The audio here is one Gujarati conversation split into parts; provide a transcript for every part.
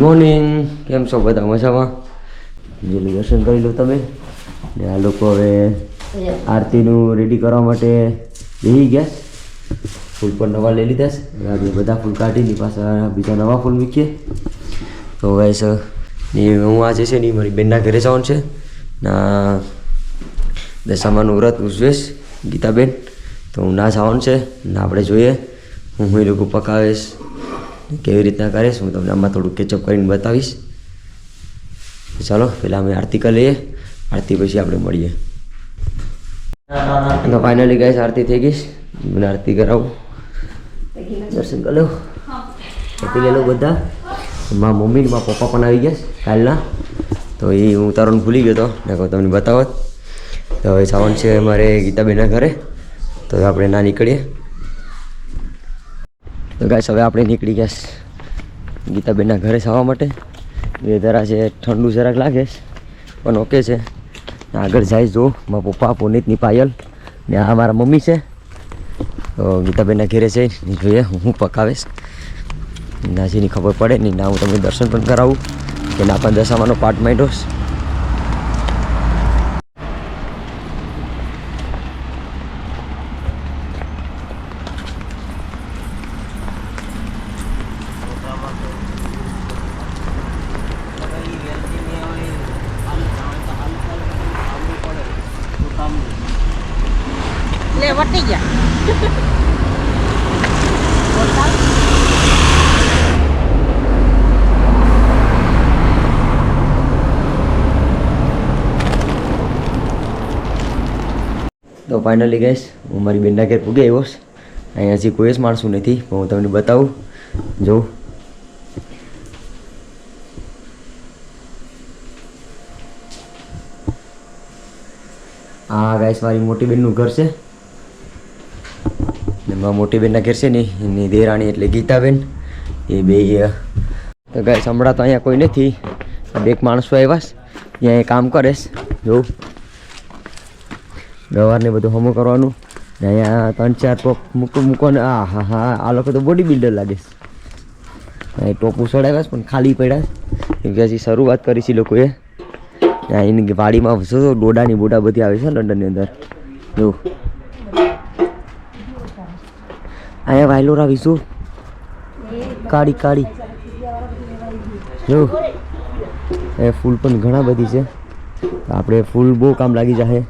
ગુડ મોર્નિંગ કેમ છો બધા મજામાં? જેનું દર્શન કરી લો તમે. ને આ લોકો હવે આરતીનું રેડી કરવા માટે બેસી ગયા. ફૂલ પણ નવા લઈ લીધા છે. આજે બધા ફૂલ કાઢીને પાછા બીજા નવા ફૂલ મૂકીએ. તો ગાઈસ ને હું આજે છે ને મારી બેનના ઘરે જવાનું છે. ના દશામાનું વ્રત ઉજવેશ ગીતાબેન. તો હું ના જવાનું છે. ને આપણે જોઈએ. હું હું એ લોકો પકાવીશ. કેવી રીતના કરીશ હું તમને આમાં થોડું કેચઅપ કરીને બતાવીશ. ચાલો, પહેલાં અમે આરતી કરી લઈએ. આરતી પછી આપણે મળીએ. તો ફાઇનલી ગાઈસ આરતી થઈ ગઈ મને આરતી કરાવું. દર્શન કરી આરતી લઈ બધા. મારા મમ્મી મારા પપ્પા પણ આવી ગયા કાલના. તો એ હું ઉતારવાનું ભૂલી ગયો હતો ને તમને બતાવો તો હવે જવાનું છે અમારે ગીતાબેનના ઘરે. તો આપણે ના નીકળીએ. તો ગાઈસ, હવે આપણે નીકળી ગયા છે ગીતાબેનના ઘરે જવા માટે. વેધરા છે ઠંડુ જરાક લાગે છે, પણ ઓકે છે. આગળ જાય જો, મારા પપ્પા, પુનિતની પાયલ ને આ મારા મમ્મી છે. તો ગીતાબેનના ઘરે જઈ જોઈએ હું પકાવીશ. નાજીની ખબર પડે નહીં ના, હું તમને દર્શન પણ કરાવું. કે ના પણ દશામાનો પાઠ માંડ્યો છે લે વટી તો ફાઇનલી ગઈશ હું મારી બેનના ઘેર પૂગી આવ્યો અહીંયા હજી કોઈ જ માણસું નથી, પણ હું તમને બતાવું. જોઉં આ ગાઈસ મારી મોટી બેનનું ઘર છે. ને મારા મોટી બેનના ઘેર છે ને, એની દેરાણી એટલે ગીતાબેન. એ બે તો ગાય હમણાં તો અહીંયા કોઈ નથી. બે એક માણસો આવ્યા ત્યાં એ કામ કરેશ જોઉં ગવારને બધું હમું કરવાનું. ને અહીંયા ત્રણ, ચાર ટોપ મૂકો મૂકવાનું આ, હા હા, આ લોકો તો બોડી બિલ્ડર લાગે છે. ટોપ ઉછળાવ્યા પણ ખાલી પડ્યા કેમ કે હજી શરૂઆત કરી છે લોકોએ. ત્યાં એની વાડીમાં જો ડોડાની બોડા બધી આવે છે, લંડનની અંદર. જો. અહીંયા વાયલો રાવીશું કાળી કાળી. જો. એ ફૂલ પણ ઘણા બધી છે. આપણે ફૂલ બહુ કામ લાગી જશે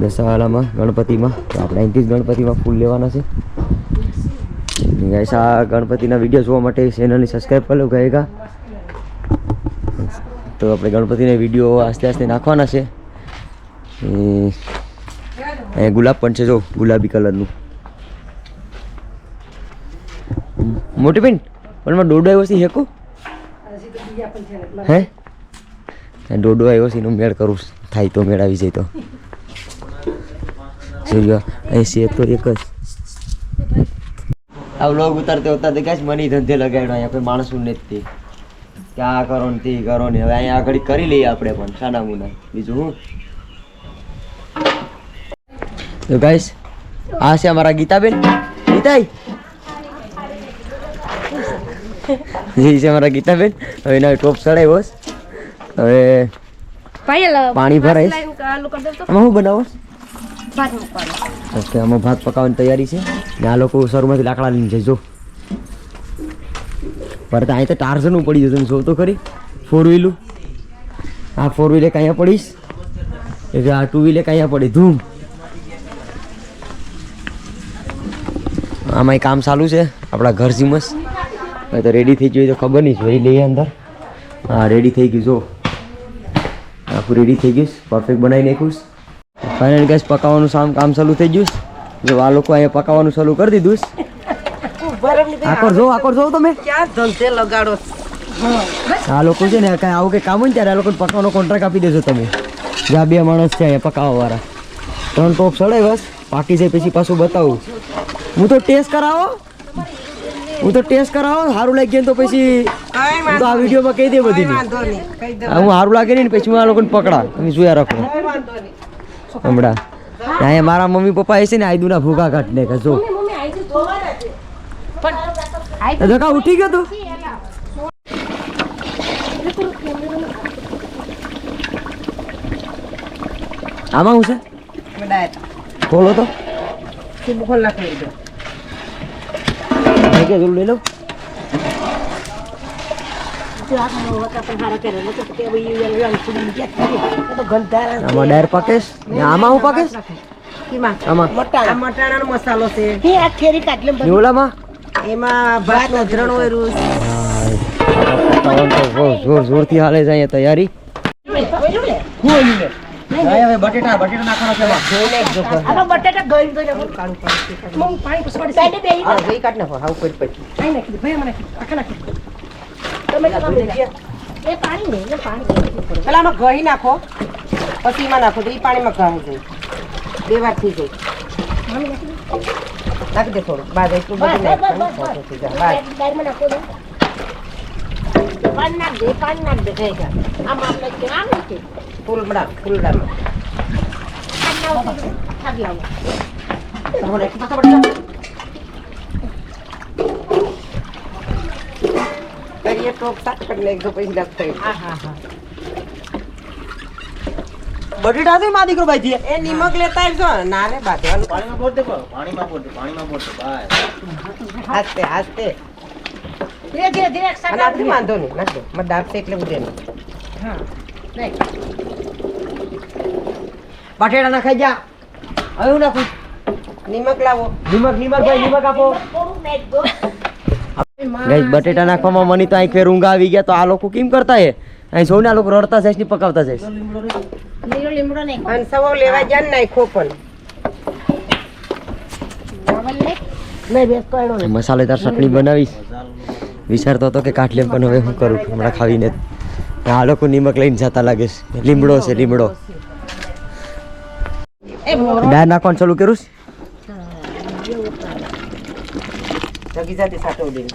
દશાવાલામાં ગણપતિમાં. તો આપણે અહીંથી જ ગણપતિમાં ફૂલ લેવાના છે. આ ગણપતિના વીડિયો જોવા માટે ચેનલને સબસ્ક્રાઈબ કરી લો, ગયેગા. તો આપણે ગણપતિના વીડિયો આસ્તે આસ્તે નાખવાના છે. અહીંયા ગુલાબ પણ છે, જો, ગુલાબી કલરનું મોટી બેન, પણ મેં દોડો આવ્યો છે હેકો? હે? દોડો આવ્યો છે, એનો મેળ કરું થાય તો મેળ આવી જાય તો. જોઈએ અહીં છે તો એક જ. આ વ્લોગ ઉતારતે ઉતારતે કાંઈ મની ધંધે લગાડ્યો અહીંયા, કોઈ માણસ નથી કે આ કરો ને તે કરો ને, હવે અહીંયા આગળ કરી લઈએ આપણે પણ સાડા મુના. બીજું હું? તો ગાઈશ આ છે અમારા ગીતાબેન. ગીતાઈ? જી છે મારા ગીતાબેન. હવે એના ટોપ ચડાવ્યો હવે પાણી દેતો આમાં શું બનાવો? ઓકે આમાં ભાત પકાવવાની તૈયારી છે. ને આ લોકો શરૂમાંથી લાકડા લઈને જજો જો. પર તો અહીં તો ટાર્ઝનું પડી જતું જો તો ખરી. ફોર વ્હીલું આ ફોર વ્હીલે કઅહીંયા પડીશ. એટલે આ ટુ વ્હીલે કઅહીંયા પડી. ધૂમ. આમાં કામ ચાલુ છે. આપણા ઘર જીમસ હવે તો રેડી થઈ ગયું તો ખબર નહીં જોઈ લઈએ અંદર. હા રેડી થઈ ગયું જો. આખું રેડી થઈ ગયું પરફેક્ટ બનાવી નાખ્યું. ફાઇનલ ગેસ પકાવવાનું સામ કામ ચાલુ થઈ ગયું. જો આ લોકો અહીંયા પકાવવાનું ચાલુ કરી દીધું. આકર જો આકર જો તમે. ક્યાં ધંધે લગાડો આ લોકો છે ને કાંઈ આવું કંઈ કામ હોય ને ત્યારે આ લોકોને પકાવવાનો કોન્ટ્રાક્ટ આપી દેજો તમે. જ્યાં બે માણસ છે અહીંયા પકાવવા વાળા ત્રણ ટોપ સડાય બસ પાકી જાય પછી પાછું બતાવું. હું તો ટેસ્ટ કરાવો. હું તો ટેસ્ટ કરાવો સારું લાગી ગયો તો પછી હું તો આ વિડીયોમાં કહી દે બધી હું સારું લાગે નહીં ને પછી હું આ લોકોને પકડા તમે જોયા રાખો. હમણાં. અહીંયા મારા મમ્મી પપ્પા એ છે ને આયદુના ભૂખા કાઢને કે જો. જગા ઉઠી ગયો તું? આમાં શું છે? ખોલો તો. ખોલ નાખી કે પેલું લઈ લઉં? આમાં ડાયર પાકેશ? ને આમાં હું પાકેશ? આમાં મટાણા મસાલો છે. ને ઓલામાં એમાં ભાત અધરણ હોય રોજ. પવન તો જોર જોરથી હાલે જાય અહીંયા તૈયારી હવે બટેટા બટેટા નાખવાનો છે હા, ઘી કાઢ નાખો હાવ પડી પડી પેલા આમાં ઘી નાખો પછી એમાં નાખો. તો એ પાણીમાં ઘાઈ જાય. બે વાર થઈ જાય. નાખી દે. થોડું. બાદ એટલું બધું નાખવાનું. ઓછું થઈ જાય. બાદ ફૂલડા ફૂલડામાં તમારે એક પાછા પડતા કરીએ ટોપ સાત કરી નાખજો પછી હા હા બટેટા છે. માં દીકરો ભાઈ એ નિમક લેતા આવજો. ના રે બાંધવાનું પાણીમાં બોટ દેખો પાણીમાં બોટ પાણીમાં બોટ બાય. હાસ્તે હાસ્તે અને આપણે વાંધો નહીં નાખજો દાબશે એટલે ઉડે નહીં. બટેટા ના ખાઈ જા. હવે હું નાખું? નિમક લાવો. નિમક નિમક ભાઈ નિમક આપો. ગાઈસ બટેટા નાખવામાં મને તો અહીં ફેર ઊંઘ આવી ગયા તો આ લોકો કેમ કરતા હે અહીં સૌના આ લોકો રડતા જાય ને પકાવતા જાય અને સવો લેવા જાન નાખો પણ. મસાલેદાર ચટણી બનાવીશ. વિચારતો હતો કે કાટલે પણ હવે હું કરું? હમણાં ખાવીને આ લોકો નિમક લઈને જતા લાગે છે. લીમડો છે લીમડો. દાળ નાખવાનું ચાલુ કરું જગી જાતે સાટો ઉડીને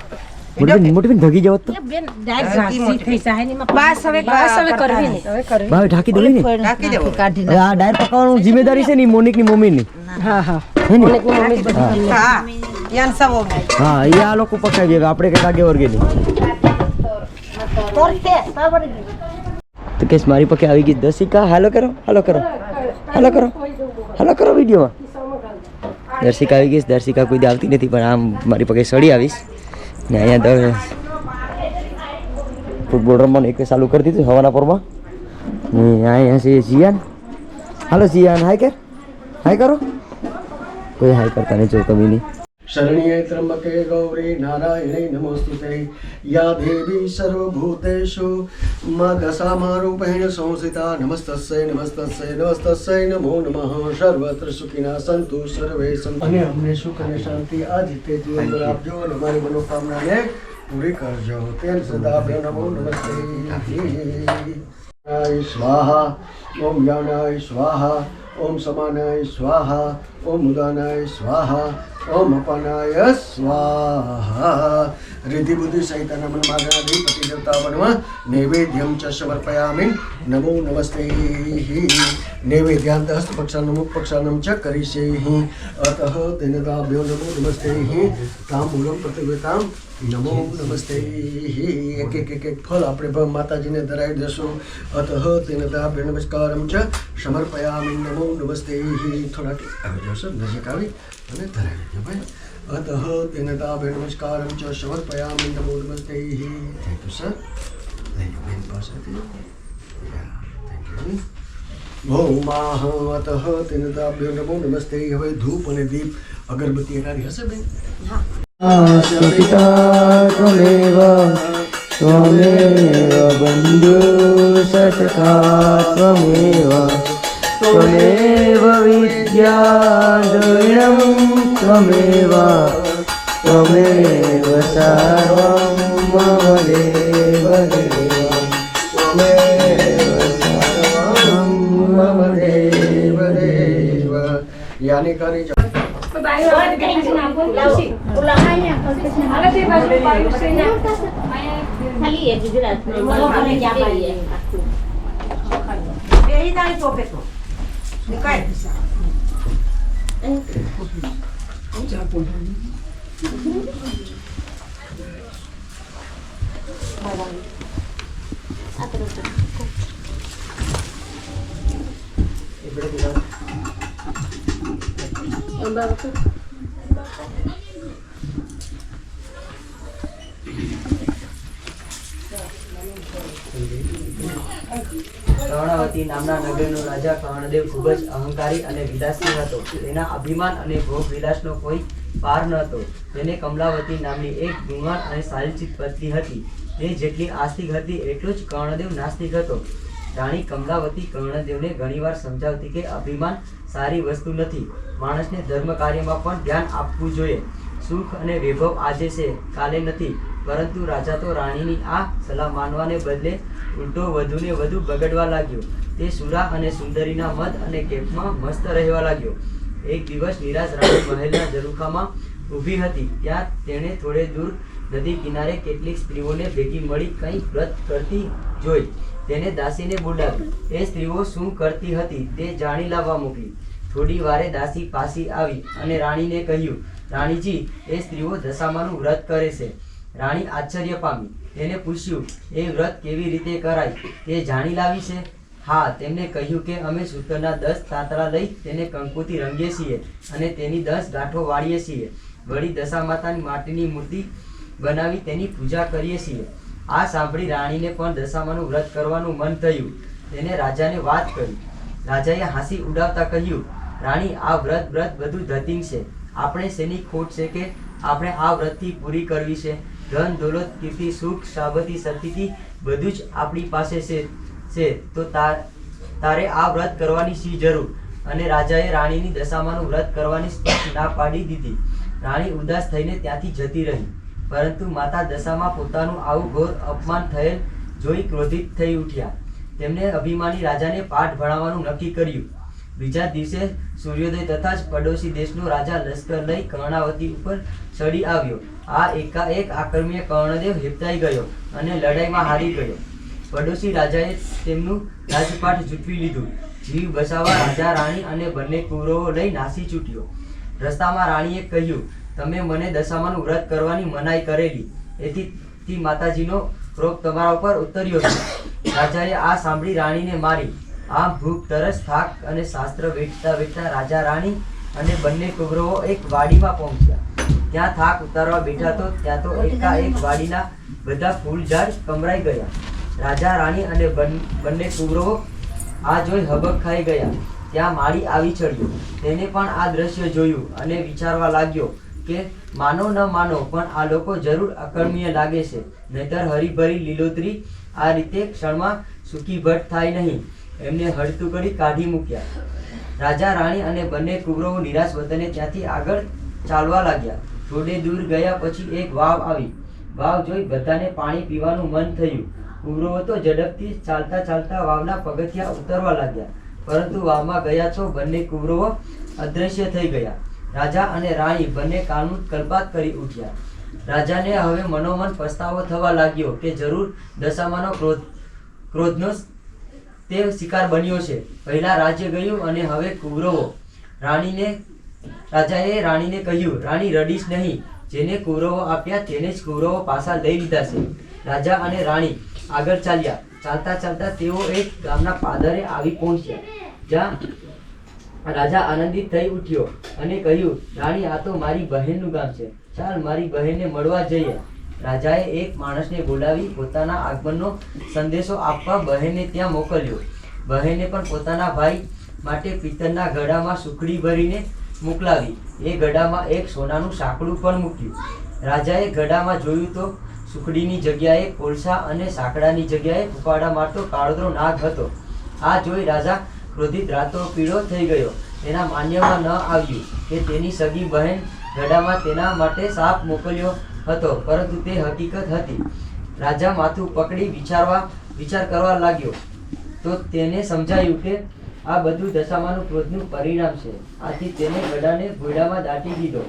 મોટી મોટી બેન ભગી જાવ તો. બસ હવે બસ હવે કરવી નહીં. ભાઈ ઢાંકી દો ને નાખી દેવો. હવે આ ડાયર પકાવવાનું જિમ્મેદારી છે ને મોનિકની? મમ્મી ની હા. હા એ આ લોકો પકાવી આપણે કઈ આગે વર્ગે તો કેસ મારી પકે આવી ગઈ દસિકા હાલો કરો હાલો કરો હાલો કરો. હાલો કરો વિડીયોમાં. દર્શિકા આવી ગઈશ. દર્શિકા કોઈ આવતી નથી, પણ આમ મારી પગે સડી આવીશ. ને અહીંયા દર ફૂટબોલ રમવાનું એક ચાલુ કરી દીધું હવાના પોરમાં. ને અહીંયા છે જીયાન. હાલો જીયાન, હાય કે હાય કરો. કોઈ હાય કરતા નહીં, જો તમે નહીં. શરણ્યે ત્રંબકે ગૌરી નારાયણે નમોસ્તુતે યા દેવી સર્વભૂતેષુ મદસામારૂપેણ સંસ્થિતા નમસ્તસ્ય નમસ્તસ્ય નમસ્તસ્ય નમો નમઃ સર્વત્ર સુખિના સંતુ સર્વે સંતુ અને અમને સુખ અને શાંતિ આ જીતે આપજો અને મારી મનોકામનાને પૂરી કરજો. તેમ સદા નમો નમસ્તે. સ્વાહા ઓમ જ્ઞાનાય સ્વાહા ઓમ સમાનાય સ્વાહા ઓમ ઉદાનાય સ્વાહા ઓમ અપનાય સ્વાહા. રિધિ બુદ્ધિ સહિતના મન માર્ગાધિપતિ દેવતા વનમાં નૈવેદ્યમ ચ સમર્પયામિ નમો નમસ્તે. નૈવેદ્યાંત હસ્તપક્ષાનમ પક્ષાનમ ચ કરીશે અતઃ તેનદાભ્યો નમો નમસ્તે તાંબૂલમ પ્રતિવેતામ નમો નમસ્તે એક એક એક એક ફળ આપણે માતાજીને ધરાવી દેશું. અતઃ તેનદાભ્ય નમસ્કારમ ચ સમર્પયામિ નમો નમસ્તે થોડાક આવી જશો, નજીક આવી. અને ધરાવી ભાઈ. અતઃ તેનતા દાભ્ય નમસ્કાર ચ સમર્પયામિ નમો નમસ્તે thank you sir thank you બેન પાસેથી થેન્ક યુ ભૌમાહ અતઃ તેન દાભ્ય નમો નમસ્તે હવે ધૂપ અને દીપ અગરબત્તી એનારી હશે બેન? સ્વમેવ બંધુ સચકા ત્વમેવ ત્વમેવ વિદ્યા દ્રવિણમ ત્વમેવ ત્વમેવ સર્વં મમ દેવ દેવ ત્વમેવ સર્વં મમ દેવ દેવ યાની કરી ટોપે તો નીકળ എന്താ કર્ણાવતી નામના નગરનો રાજા કર્ણદેવ ખૂબ જ અહંકારી અને વિલાસી હતો. તેના અભિમાન અને ભોગ વિલાસનો કોઈ પાર ન હતો તેને કમલાવતી નામની એક ગુણવાન અને સાલચિત પત્ની હતી. તે જેટલી આસ્તિક હતી, એટલું જ કર્ણદેવ નાસ્તિક હતો. રાણી કમલાવતી કર્ણદેવને ઘણીવાર સમજાવતી કે અભિમાન સારી વસ્તુ નથી. માણસને ધર્મ કાર્યમાં પણ ધ્યાન આપવું જોઈએ. સુખ અને વૈભવ આજે છે, કાલે નથી. પરંતુ રાજા તો રાણીની આ સલાહ માનવાને બદલે ઉલટો વધુને વધુ બગડવા લાગ્યો. તે સુરા અને સુંદરીના મત અને કેફમાં મસ્ત રહેવા લાગ્યો. એક દિવસ નિરાશ રાણી મહેલના ઝરૂખામાં ઊભી હતી. ત્યાં તેણે થોડે દૂર નદી કિનારે કેટલીક સ્ત્રીઓને ભેગી મળી કંઈ વ્રત કરતી જોઈ. તેને દાસીને બોલાવી. એ સ્ત્રીઓ શું કરતી હતી તે જાણી લાવવા મોકલી. થોડી વારે દાસી પાસી આવી અને રાણીને કહ્યું, રાણીજી, એ સ્ત્રીઓ દશામાનું વ્રત કરે છે. રાણી આશ્ચર્ય પામી. તેને પૂછ્યું, એ વ્રત કેવી રીતે કરાય? તે જાણી લાવી છે? હા, તેમને કહ્યું કે અમે સૂતરના દસ તાંતરા લઈ તેને કંકુથી રંગીએ છીએ અને તેની દસ ગાંઠો વાળીએ છીએ. વળી દશા માતાની માટીની મૂર્તિ બનાવી તેની પૂજા કરીએ છીએ. આ સાંભળી રાણીને પણ દશામાનું વ્રત કરવાનું મન થયું. તેને રાજાને વાત કરી. રાજાએ હાંસી ઉડાવતા કહ્યું, રાણી, આ વ્રત વ્રત બધું ધતિંગ છે. આપણે શેની ખોટ છે કે આપણે આ વ્રતથી પૂરી કરવી છે? ધન, દોલત, કીર્તિ, સુખ શાબતી સતીથી બધું જ આપણી પાસે છે છે. તો તાર આ વ્રત કરવાની શી જરૂર? અને રાજાએ રાણીની દશામાનું વ્રત કરવાની ના પાડી દીધી. રાણી ઉદાસ થઈને ત્યાંથી જતી રહી. પરંતુ માતા દશામાં પોતાનું આવું ઘોર અપમાન થયેલ જોઈ ક્રોધિત થઈ ઉઠ્યા. તેમણે અભિમાની રાજાને પાઠ ભણાવવાનું નક્કી કર્યું. બીજા દિવસે સૂર્યોદય તથા જ પડોશી દેશનો રાજા લશ્કર લઈ કર્ણાવતી ઉપર ચડી આવ્યો. આ એકાએક આક્રમીય કર્ણદેવ હેપતાઈ ગયો અને લડાઈમાં હારી ગયો. પડોશી રાજાએ તેમનું રાજપાટ જૂટવી લીધું. જીવ બચાવવા રાજા, રાણી અને બંને કુરવો લઈ નાસી છૂટ્યો. રસ્તામાં રાણીએ કહ્યું, તમે મને દશામાનું વ્રત કરવાની મનાઈ કરેલી. એથી માતાજીનો રોગ તમારા ઉપર ઉતર્યો છે. રાજાએ આ સાંભળી રાણીને મારી આમ ભૂખ તરસ થાક અને શાસ્ત્ર વેઠતા વેઠતા રાજા રાણી અને બંને કુવરવો એક વાડીમાં પહોંચ્યા. ત્યાં થાક ઉતારવા બેઠા તો ત્યાં તો એકાએક વાડીના બધા ફૂલ ઝાડ કમરાઈ ગયા. રાજા રાણી અને બંને કુવરવો આ જોઈ હબક ખાઈ ગયા. ત્યાં માળી આવી ચડ્યો. તેને પણ આ દ્રશ્ય જોયું અને વિચારવા લાગ્યો કે, માનો ન માનો, પણ આ લોકો જરૂર અકર્મીય લાગે છે. નહીતર હરીભરી લીલોતરી આ રીતે ક્ષણમાં સુખી ભટ્ટ થાય નહીં. એમને હડતું કરી કાઢી મૂક્યા. રાજા, રાણી અને બંને કુવરો નિરાશ વતને ત્યાંથી આગળ ચાલવા લાગ્યા. થોડે દૂર ગયા પછી એક વાવ આવી. વાવ જોઈ બધાને પાણી પીવાનું મન થયું. કુવરો તો ઝડપથી ચાલતા ચાલતા વાવના પગથિયા ઉતરવા લાગ્યા. પરંતુ વાવમાં ગયા છો બંને કુવરો અદ્રશ્ય થઈ ગયા. રાજા અને રાણી બંને કાનૂન કલ્પાત કરી ઉઠ્યા. રાજાને હવે મનોમન પસ્તાવો થવા લાગ્યો કે જરૂર દશામાનો ક્રોધ ક્રોધનો તે શિકાર બન્યો છે. પહેલા રાજ્ય ગયું અને હવે કુવરવો રાણીને, રાજાએ રાણીને કહ્યું, રાણી રડીશ નહીં. જેને કુવરવો આપ્યા તેને જ કુવરવો પાછા લઈ લીધા છે. રાજા અને રાણી આગળ ચાલ્યા. ચાલતા ચાલતા તેઓ એક ગામના પાદરે આવી પહોંચ્યા. જ્યાં રાજા આનંદિત થઈ ઉઠ્યો અને કહ્યું, રાણી, આ તો મારી બહેનનું ગામ છે. ચાલ મારી બહેનને મળવા જઈએ. રાજાએ એક માણસને બોલાવી પોતાના આગમનનો સંદેશો આપવા બહેનને ત્યાં મોકલ્યો. બહેને પણ પોતાના ભાઈ માટે પિત્તળના ગળામાં સુખડી ભરીને મોકલાવી. એ ગળામાં એક સોનાનું સાંકડું પણ મૂક્યું. રાજાએ ગળામાં જોયું તો સુખડીની જગ્યાએ કોલસા અને સાંકડાની જગ્યાએ ફૂફાડા મારતો કાળદરો નાગ હતો. આ જોઈ રાજા ક્રોધિત, રાતો પીળો થઈ ગયો. તેના માન્યમાં ન આવ્યું કે તેની સગી બહેન ગળામાં તેના માટે સાપ મોકલ્યો હતો, પરંતુ તે હકીકત હતી. રાજા માથું પકડી વિચારવા, વિચાર કરવા લાગ્યો. તો તેને સમજાયું કે આ બધું દશામાનું ક્રોધનું પરિણામ છે. આથી તેને ગળાને ભોયડામાં દાટી દીધો.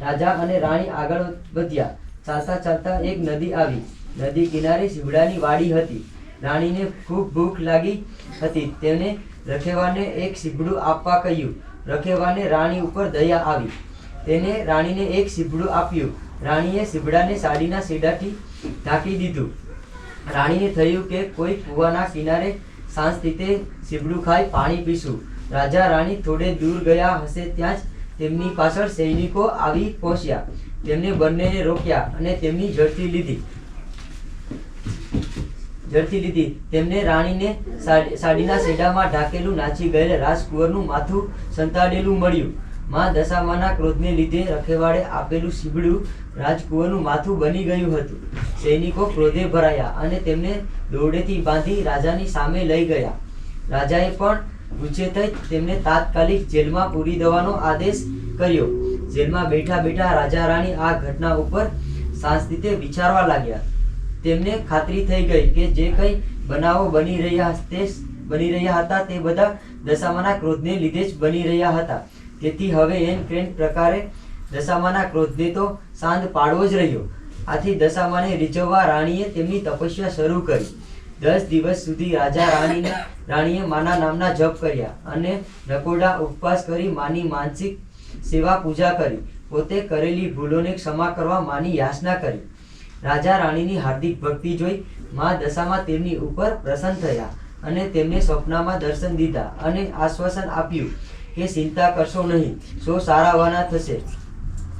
રાજા અને રાણી આગળ વધ્યા. ચાલતા ચાલતા એક નદી આવી. નદી કિનારે શિવડાની વાડી હતી. રાણીને ખૂબ ભૂખ લાગી હતી. તેને રખેવાને એક સીબડું આપવા કહ્યું. રખેવાને રાણી ઉપર દયા આવી. તેને રાણીને એક સીબડું આપ્યું. રાણીએ સીબડાને સાડીના સીડાથી ઢાંકી દીધું. રાણીને થયું કે કોઈ કૂવાના કિનારે સાંજ સ્થિતે સીબડું ખાઈ પાણી પીશું. રાજા રાણી થોડે દૂર ગયા હશે ત્યાં જ તેમની પાછળ સૈનિકો આવી પહોંચ્યા. તેમને બંનેને રોક્યા અને તેમની ઝડપી લીધી. ઝડપી લીધી. તેમને રાણીને સાડીના સેડામાં ઢાકેલું નાચી ગયેલ રાજકુંવરનું માથું સંતાડેલું મળ્યું. માં દશામાના ક્રોધને લીધે રખેવાળે આપેલું શીબડું રાજકુંવરનું માથું બની ગયું હતું. સૈનિકો ક્રોધે ભરાયા અને તેમને દોરડેથી બાંધી રાજાની સામે લઈ ગયા. રાજાએ પણ ગુસ્સે થઈ તેમને તાત્કાલિક જેલમાં પૂરી દેવાનો આદેશ કર્યો. જેલમાં બેઠા બેઠા રાજા રાણી આ ઘટના ઉપર શાંત રીતે વિચારવા લાગ્યા. તેમને ખાતરી થઈ ગઈ કે જે કંઈ બનાવો બની રહ્યા તે બની રહ્યા હતા તે બધા દશામાના ક્રોધને લીધે જ બની રહ્યા હતા. તેથી હવે એન ક્રેન પ્રકારે દશામાના ક્રોધને તો શાંત પાડવો જ રહ્યો. આથી દશામાને રીઝવવા રાણીએ તેમની તપસ્યા શરૂ કરી. દસ દિવસ સુધી રાજા રાણીને રાણીએ માના નામના જપ કર્યા અને નકોડા ઉપવાસ કરી માની માનસિક સેવા પૂજા કરી. પોતે કરેલી ભૂલોને ક્ષમા કરવા માની યાચના કરી. રાજા રાણીની હાર્દિક ભક્તિ જોઈ મા દશામાં તેમની ઉપર પ્રસન્ન થયા અને તેમને સ્વપ્નમાં દર્શન દીધા અને આશ્વાસન આપ્યું. કે ચિંતા કરશો નહીં. સો સારાવાના થશે.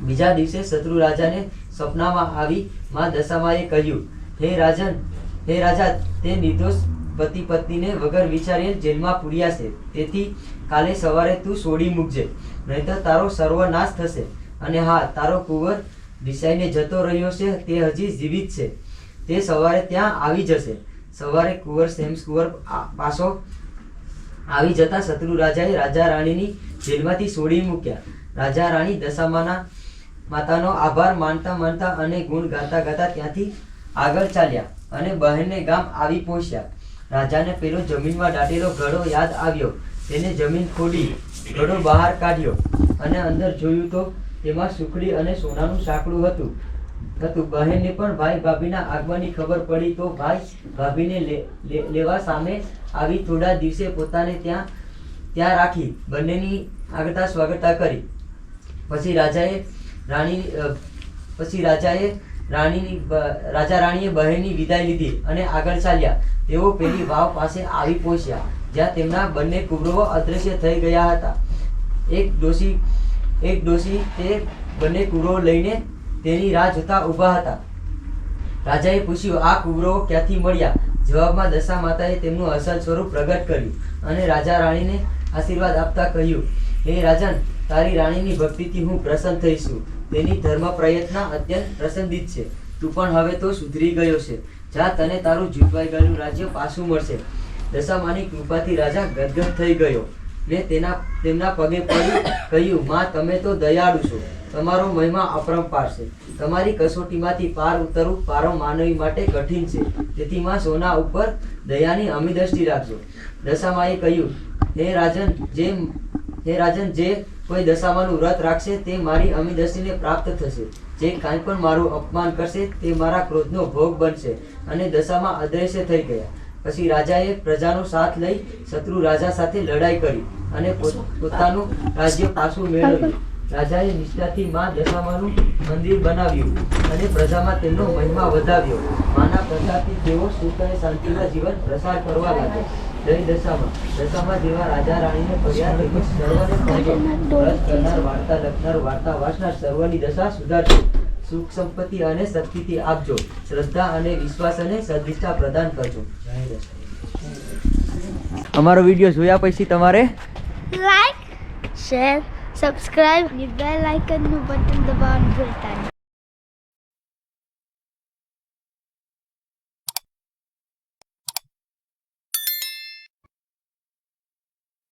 બીજા દિવસે શત્રુ રાજાને સપનામાં આવી મા દશામાએ કહ્યું, હે રાજન, હે રાજા, તે નિર્દોષ પતિ પત્નીને વગર વિચારીને જેલમાં પૂર્યા છે. તેથી કાલે સવારે તું છોડી મૂકજે. નહીંતર તારો સર્વનાશ થશે. અને હા, તારો કુંવર દિશાઈને જતો રહ્યો છે, તે હજી જીવિત છે. તે સવારે ત્યાં આવી જશે. સવારે કુંવર સેમ્સ કુંવર પાછો આવી જતા શત્રુ રાજાએ રાજા રાણીની જેલમાંથી છોડી મૂક્યા. રાજા રાણી દશામાના માતાનો આભાર માનતા માનતા અને ગુણ ગાતા ગાતા ત્યાંથી આગળ ચાલ્યા અને બહેનને ગામ આવી પહોંચ્યા. રાજાને પેલો જમીનમાં દાટેલો ઘડો યાદ આવ્યો. તેને જમીન ખોડી, ઘડો બહાર કાઢ્યો અને અંદર જોયું તો તેમાં સુખડી અને સોનાનું સાંકડું હતું. હતું. બહેનને પણ ભાઈ ભાભીના આગમનની ખબર પડી તો ભાઈ ભાભીને લેવા સામે આવી થોડા દિવસે પોતાને ત્યાં ત્યાં રાખી, બંનેની આગતા સ્વાગતા કરી. પછી રાજાએ રાણી પછી રાજાએ રાણીની રાજા રાણીએ બહેનની વિદાય લીધી અને આગળ ચાલ્યા. તેઓ પેલી વાવ પાસે આવી પહોંચ્યા, જ્યાં તેમના બંને કુબરો અદ્રશ્ય થઈ ગયા હતા. એક ડોશી એક ડોશી તે બંને કુબરો લઈને તેની રાહ જોતા ઊભા હતા. રાજાએ પૂછ્યું, આ કુબરો ક્યાંથી મળ્યા? જવાબમાં દશા માતાએ તેમનું અસલ સ્વરૂપ પ્રગટ કર્યું અને રાજા રાણીને આશીર્વાદ આપતા કહ્યું, હે રાજન, તારી રાણીની ભક્તિથી હું પ્રસન્ન થઈશું તેની ધર્મ પ્રયત્ન અત્યંત પ્રસન્નિત છે. તું પણ હવે તો સુધરી ગયો છે. જા, તને તારું જીતવાઈ ગયેલું રાજ્ય પાછું મળશે. દશામાની કૃપાથી રાજા ગદગદ થઈ ગયો. ને તેના તેમના પગે પડી કહ્યું, માં, તમે તો દયાળુ છો. તમારો મહિમા અપરંપાર છે. તમારી કસોટીમાંથી પાર ઉતરવું પારો માનવી માટે કઠિન છે. તેથી માં, સોના ઉપર દયાની અમી દ્રષ્ટિ રાખજો. દશામાએ કહ્યું, હે રાજન, જે હે રાજન, જે કોઈ દશામાનું વ્રત રાખશે, તે મારી અમી દ્રષ્ટિને પ્રાપ્ત થશે. જે કાંઈ પણ મારું અપમાન કરશે, તે મારા ક્રોધનો ભોગ બનશે. અને દશામાં અદ્રશ્ય થઈ ગયા. પછી રાજાએ પ્રજાનો સાથ લઈ શત્રુ રાજા સાથે લડાઈ કરી અને પોતાનું રાજ્ય પાછું મેળવ્યું. રાજાએ નિષ્ઠાથી માં દશામાનું મંદિર બનાવ્યું અને પ્રજામાં તેમનો મહિમા વધાવ્યો. માના પ્રજાથી તેઓ સુખ અને શાંતિના જીવન પ્રસાર કરવા લાગ્યા. જય દશામાં. દશામાં જેવા રાજા રાણીને ફરિયાદ તેમજ સર્વને ફળજો કરનાર વાર્તા લખનાર વાર્તા વાંચનાર સર્વની દશા સુધારજો સુખ સંપત્તિ અને શક્તિથી આપજો. શ્રદ્ધા અને વિશ્વાસ અને સદનિષ્ઠા પ્રદાન કરજો. અમારો વીડિયો જોયા પછી તમારે like share subscribe bell bell નું બટન દબાવવાનું ભૂલતા નહીં.